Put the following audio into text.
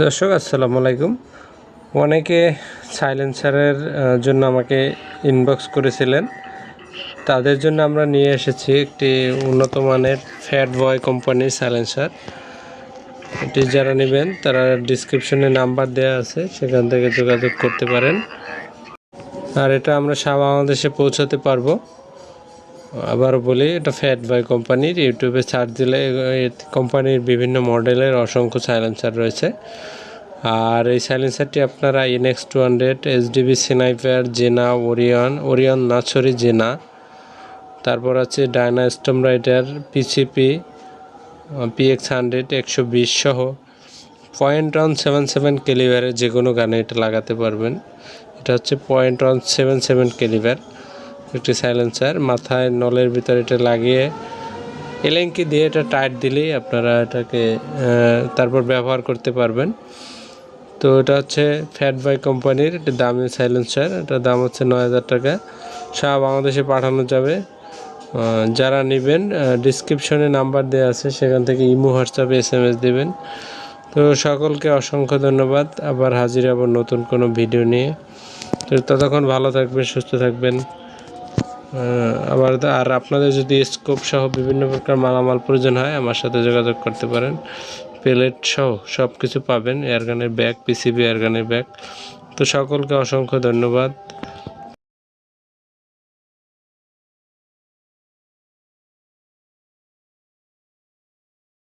দর্শক, আসসালামু আলাইকুম। অনেকে সাইলেন্সারের জন্য আমাকে ইনবক্স করেছিলেন। তাদের জন্য আমরা নিয়ে এসেছি একটি উন্নত মানের ফ্যাট বয় কোম্পানির সাইলেন্সার এটি যারা নেবেন, তারা ডিসক্রিপশনে নাম্বার দেওয়া আছে, সেখান থেকে যোগাযোগ করতে পারেন। আর এটা আমরা সারা বাংলাদেশে পৌঁছাতে পারব। আবার বলি, এটা ফ্যাট বয় কোম্পানির ইউটিউবে সার্চ দিলে কোম্পানির বিভিন্ন মডেলের অসংখ্য সাইলেন্সার রয়েছে। আর এই সাইলেন্সারটি আপনারা ইনেক্স টু হান্ড্রেড এসডিবি সিনাইপার জেনা ওরিয়ন ওরিয়ন নাছরি জেনা তারপর আছে Diana storm rider PCP PX hundred একশো বিশ সহ। পয়েন্ট অন সেভেন সেভেন কেলিভারের যে কোনো গানে এটা লাগাতে পারবেন। এটা হচ্ছে point one seven seven caliber একটি সাইলেন্সার মাথায় নলের ভিতরে এটা লাগিয়ে এলেঙ্কি দিয়ে এটা টাইট দিলেই আপনারা এটাকে তারপর ব্যবহার করতে পারবেন। তো এটা হচ্ছে ফ্যাট বাই কোম্পানির এটা দামি সাইলেন্সার এটার দাম হচ্ছে নয় হাজার টাকা। সারা বাংলাদেশে পাঠানো যাবে। যারা নেবেন ডিসক্রিপশনে নাম্বার দেওয়া আছে, সেখান থেকে ইমো হোয়াটসঅ্যাপে এস এম এস দেবেন। তো সকলকে অসংখ্য ধন্যবাদ। আবার হাজির আবার নতুন কোনো ভিডিও নিয়ে। তো ততক্ষণ ভালো থাকবেন, সুস্থ থাকবেন। আবার আর আপনাদের যদি স্কোপ সহ বিভিন্ন প্রকার মালামাল প্রয়োজন হয়, আমার সাথে যোগাযোগ করতে পারেন। প্লেট সহ সব কিছু পাবেন এয়ারগানের ব্যাগ পিসিবি এয়ারগানের ব্যাগ তো সকলকে অসংখ্য ধন্যবাদ।